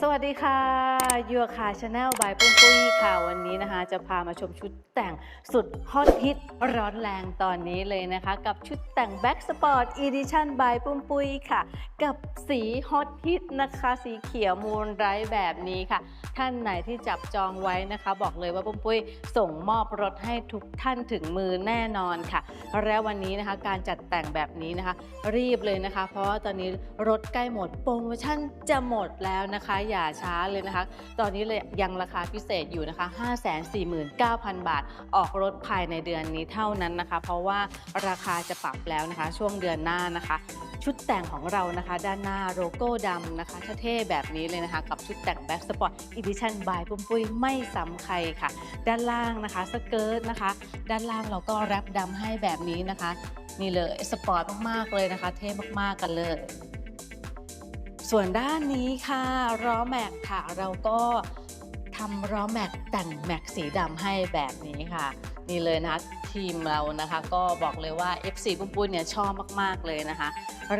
สวัสดีค่ะยัวคาชาแนลบายปุ้มปุ้ยค่ะ วันนี้นะคะ จะพามาชมชุดแต่งสุดฮอตฮิตร้อนแรงตอนนี้เลยนะคะ กับชุดแต่งแบ็กสปอร์ตอีดิชั่นบายปุ้มปุ้ยค่ะ กับสีฮอตฮิตนะคะ สีเขียวมูนไรท์แบบนี้ค่ะ ท่านไหนที่จับจองไว้นะคะ บอกเลยว่าปุ้มปุ้ยส่งมอบรถให้ทุกท่านถึงมือแน่นอนค่ะ และวันนี้นะคะการจัดแต่งแบบนี้นะคะ รีบเลยนะคะ เพราะว่าตอนนี้รถใกล้หมดโปรโมชั่นจะหมดแล้วนะคะอย่าช้าเลยนะคะ ตอนนี้เลยยังราคาพิเศษอยู่นะคะ 549,000 บาท ออกรถภายในเดือนนี้เท่านั้นนะคะ เพราะว่าราคาจะปรับแล้วนะคะ ช่วงเดือนหน้านะคะ ชุดแต่งของเรานะคะ ด้านหน้าโลโก้ดำนะคะเท่ๆแบบนี้เลยนะคะ กับชุดแต่งแบ็กสปอร์ตอีดิชั่นบายปุ้มปุ้ยไม่ซ้ำใครค่ะ ด้านล่างนะคะสเกิร์ตนะคะ ด้านล่างเราก็แรปดำให้แบบนี้นะคะนี่เลยสปอร์ตมากๆเลยนะคะ เท่มากๆกันเลย ส่วนด้านนี้ค่ะล้อแม็กค่ะ เราก็ำล้อแม็กแต่งแม็กสีดำให้แบบนี้ค่ะ นี่เลยนะคะทีมเรานะคะก็บอกเลยว่า FC ปุ้มปุ้ยเนี่ยชอบมากๆเลยนะคะ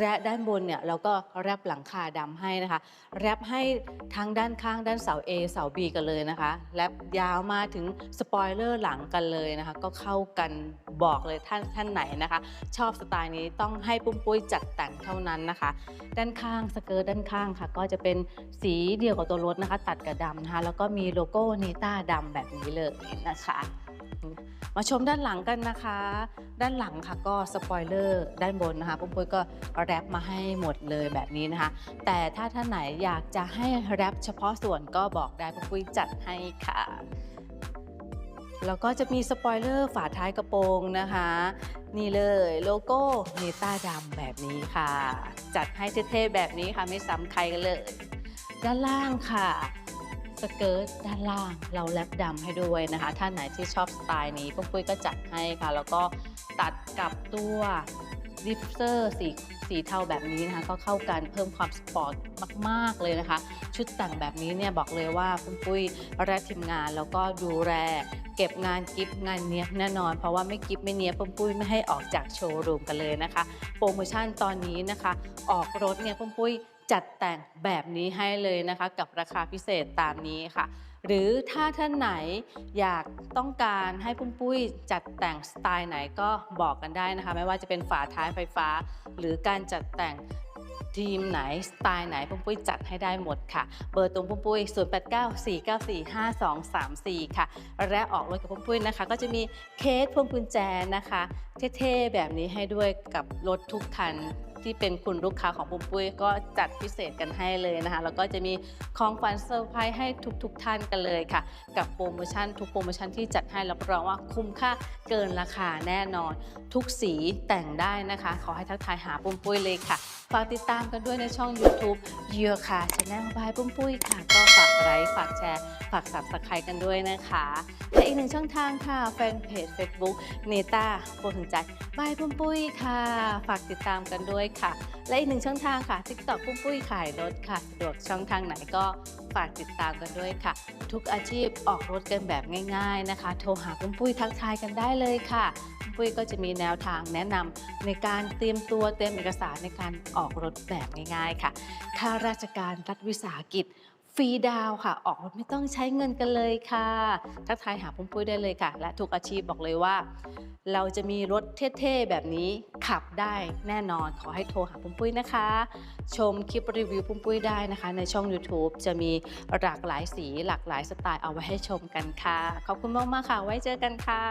และด้านบนเนี่ยเราก็แรปหลังคาดำให้นะคะ แรปให้ทั้งด้านข้างด้านเสา A เสา B กันเลยนะคะ แรปยาวมาถึงสปอยเลอร์หลังกันเลยนะคะ ก็เข้ากันบอกเลยท่านท่านไหนนะคะ ชอบสไตล์นี้ต้องให้ปุ้มปุ้ยจัดแต่งเท่านั้นนะคะ ด้านข้างสเกิร์ตด้านข้างค่ะ ก็จะเป็นสีเดียวกับตัวรถนะคะ ตัดกับดำนะคะแล้วก็มีโลโก้เนต้าดำแบบนี้เลยนะคะ มาชมด้านหลังกันนะคะ ด้านหลังค่ะก็สปอยเลอร์ด้านบนนะคะปุ้มปุ้ยก็แรปมาให้หมดเลยแบบนี้นะคะ แต่ถ้าท่านไหนอยากจะให้แรปเฉพาะส่วนก็บอกได้ปุ้มปุ้ยจัดให้ค่ะแล้วก็จะมีสปอยเลอร์ฝาท้ายกระโปรงนะคะ นี่เลยโลโก้เนต้าดำแบบนี้ค่ะ จัดให้เท่ๆแบบนี้ค่ะไม่ซ้ำใครกันเลย ด้านล่างค่ะ สเกิร์ตด้านล่างเราแลปดำให้ด้วยนะคะ ท่านไหนที่ชอบสไตล์นี้ปุ้มปุ้ยก็จัดให้ค่ะ แล้วก็ตัดกับตัวดิฟเซอร์สีสีเทาแบบนี้นะคะ ก็เข้ากันเพิ่มความสปอร์ตมาก ๆ เลยนะคะ ชุดแต่งแบบนี้เนี่ยบอกเลยว่าปุ้มปุ้ยและทีมงานแล้วก็ดูแลเก็บงานกิฟงานเนี้ยแน่นอน เพราะว่าไม่กิฟไม่เนี้ยปุ้มปุ้ยไม่ให้ออกจากโชว์รูมกันเลยนะคะ โปรโมชั่นตอนนี้นะคะ ออกรถเนี่ยปุ้มปุ้ย จัดแต่งแบบนี้ให้เลยนะคะกับราคาพิเศษตามนี้ค่ะ หรือถ้าท่านไหนอยากต้องการให้ปุ้มปุ้ยจัดแต่งสไตล์ไหนก็บอกกันได้นะคะ ไม่ว่าจะเป็นฝาท้ายไฟฟ้า หรือการจัดแต่งทีมไหน สไตล์ไหนปุ้มปุ้ยจัดให้ได้หมดค่ะ เบอร์ตรงปุ้มปุ้ย 0894945234 ค่ะ และออกรถกับปุ้มปุ้ยนะคะ ก็จะมีเคสพวงกุญแจนะคะ เท่ๆ แบบนี้ให้ด้วยกับรถทุกคัน ที่เป็นคุณลูกค้าของปุ้มปุ้ยก็จัดพิเศษกันให้เลยนะคะ แล้วก็จะมีของขวัญเซอร์ไพรส์ให้ทุกๆทท่านกันเลยค่ะ กับโปรโมชั่นทุกโปรโมชั่นที่จัดให้รับรองว่าคุ้มค่าเกินราคาแน่นอน ทุกสีแต่งได้นะคะ ขอให้ทักทายหาปุ้มปุ้ยเลยค่ะฝากติดตามกันด้วยในช่อง YouTube เยอะค่ะช anel บายปุ้มปุ้ยค่ะ ก็ฝากไลค์ฝากแชร์ ฝากสับสไครกันด้วยนะคะ และอีกหนึ่งช่องทางค่ะ แฟนเพจ Facebook เนต้าโปรถึงใจบายปุ้มปุ้ยค่ะ ฝากติดตามกันด้วยค่ะ และอีกหนึ่งช่องทางค่ะ TikTok ปุ้มปุ้ยขายรถค่ะสะดวกช่องทางไหนก็ฝากติดตามกันด้วยค่ะ ทุกอาชีพออกรถกันแบบง่ายๆนะคะ โทรหาปุ้มปุ้ยทักทายกันได้เลยค่ะปุ้มปุ้ยก็จะมีแนวทางแนะนำในการเตรียมตัวเตรียมเอกสารในการออกรถแบบง่ายๆค่ะข้าราชการรัฐวิสาหกิจ ฟรีดาวค่ะ ออกรถไม่ต้องใช้เงินกันเลยค่ะทักทายหาปุ้มปุ้ยได้เลยค่ะ และทุกอาชีพบอกเลยว่า เราจะมีรถเท่ๆแบบนี้ขับได้แน่นอนขอให้โทรหาปุ้มปุ้ยนะคะ ชมคลิปรีวิวปุ้มปุ้ยได้นะคะ ในช่อง YouTube จะมีหลากหลายสีหลากหลายสไตล์เอาไว้ให้ชมกันค่ะ ขอบคุณมากๆค่ะ ไว้เจอกันค่ะ